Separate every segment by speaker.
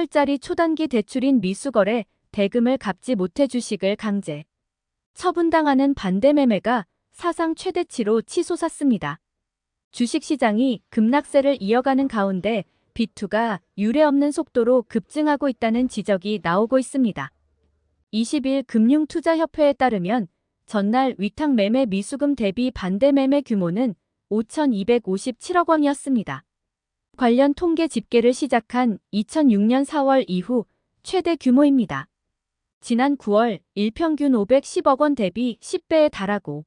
Speaker 1: 원짜리 초단기 대출인 미수거래, 대금을 갚지 못해 주식을 강제. 처분당하는 반대 매매가 사상 최대치로 치솟았습니다. 주식시장이 급락세를 이어가는 가운데 비투가 유례없는 속도로 급증하고 있다는 지적이 나오고 있습니다. 20일 금융투자협회에 따르면 전날 위탁 매매 미수금 대비 반대 매매 규모는 5,257억 원이었습니다. 관련 통계 집계를 시작한 2006년 4월 이후 최대 규모입니다. 지난 9월 일평균 510억 원 대비 10배에 달하고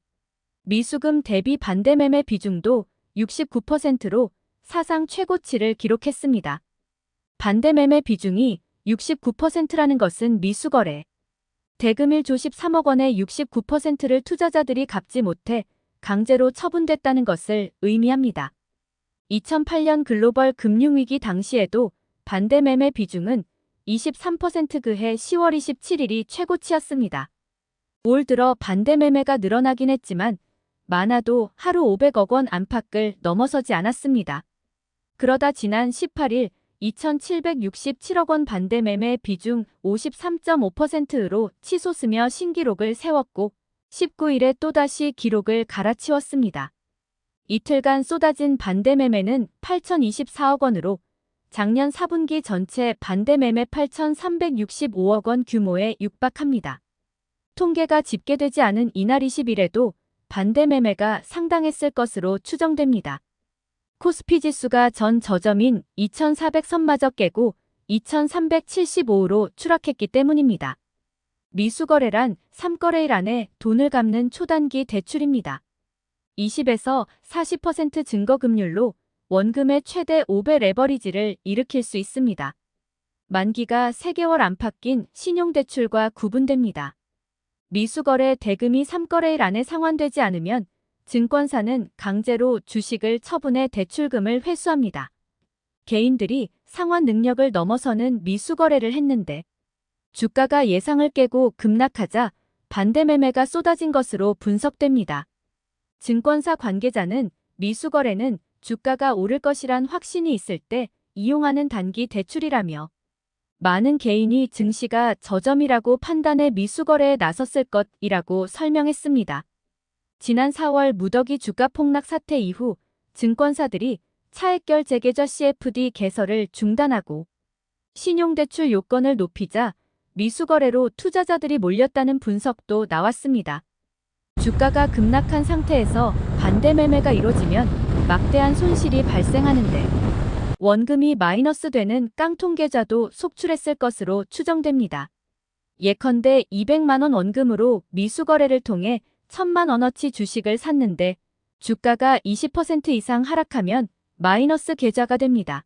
Speaker 1: 미수금 대비 반대 매매 비중도 69%로 사상 최고치를 기록했습니다. 반대 매매 비중이 69%라는 것은 미수거래. 대금일 조십 3억 원의 69%를 투자자들이 갚지 못해 강제로 처분됐다는 것을 의미합니다. 2008년 글로벌 금융위기 당시에도 반대 매매 비중은 23% 그해 10월 27일이 최고치였습니다. 올 들어 반대 매매가 늘어나긴 했지만 많아도 하루 500억 원 안팎을 넘어서지 않았습니다. 그러다 지난 18일 2,767억 원 반대 매매 비중 53.5%로 치솟으며 신기록을 세웠고 19일에 또다시 기록을 갈아치웠습니다. 이틀간 쏟아진 반대 매매는 8,024억 원으로 작년 4분기 전체 반대 매매 8,365억 원 규모에 육박합니다. 통계가 집계되지 않은 이날 20일에도 반대 매매가 상당했을 것으로 추정됩니다. 코스피 지수가 전 저점인 2,400선마저 깨고 2,375로 추락했기 때문입니다. 미수거래란 3거래일 안에 돈을 갚는 초단기 대출입니다. 20에서 40% 증거금률로 원금의 최대 5배 레버리지를 일으킬 수 있습니다. 만기가 3개월 안팎인 신용대출과 구분됩니다. 미수거래 대금이 3거래일 안에 상환되지 않으면 증권사는 강제로 주식을 처분해 대출금을 회수합니다. 개인들이 상환 능력을 넘어서는 미수거래를 했는데 주가가 예상을 깨고 급락하자 반대 매매가 쏟아진 것으로 분석됩니다. 증권사 관계자는 미수거래는 주가가 오를 것이란 확신이 있을 때 이용하는 단기 대출이라며 많은 개인이 증시가 저점이라고 판단해 미수거래에 나섰을 것이라고 설명했습니다. 지난 4월 무더기 주가 폭락 사태 이후 증권사들이 차액결 재계좌 CFD 개설을 중단하고 신용대출 요건을 높이자 미수거래로 투자자들이 몰렸다는 분석도 나왔습니다. 주가가 급락한 상태에서 반대 매매가 이뤄지면 막대한 손실이 발생하는데 원금이 마이너스 되는 깡통 계좌도 속출했을 것으로 추정됩니다. 예컨대 200만원 원금으로 미수거래를 통해 1000만 원어치 주식을 샀는데 주가가 20% 이상 하락하면 마이너스 계좌가 됩니다.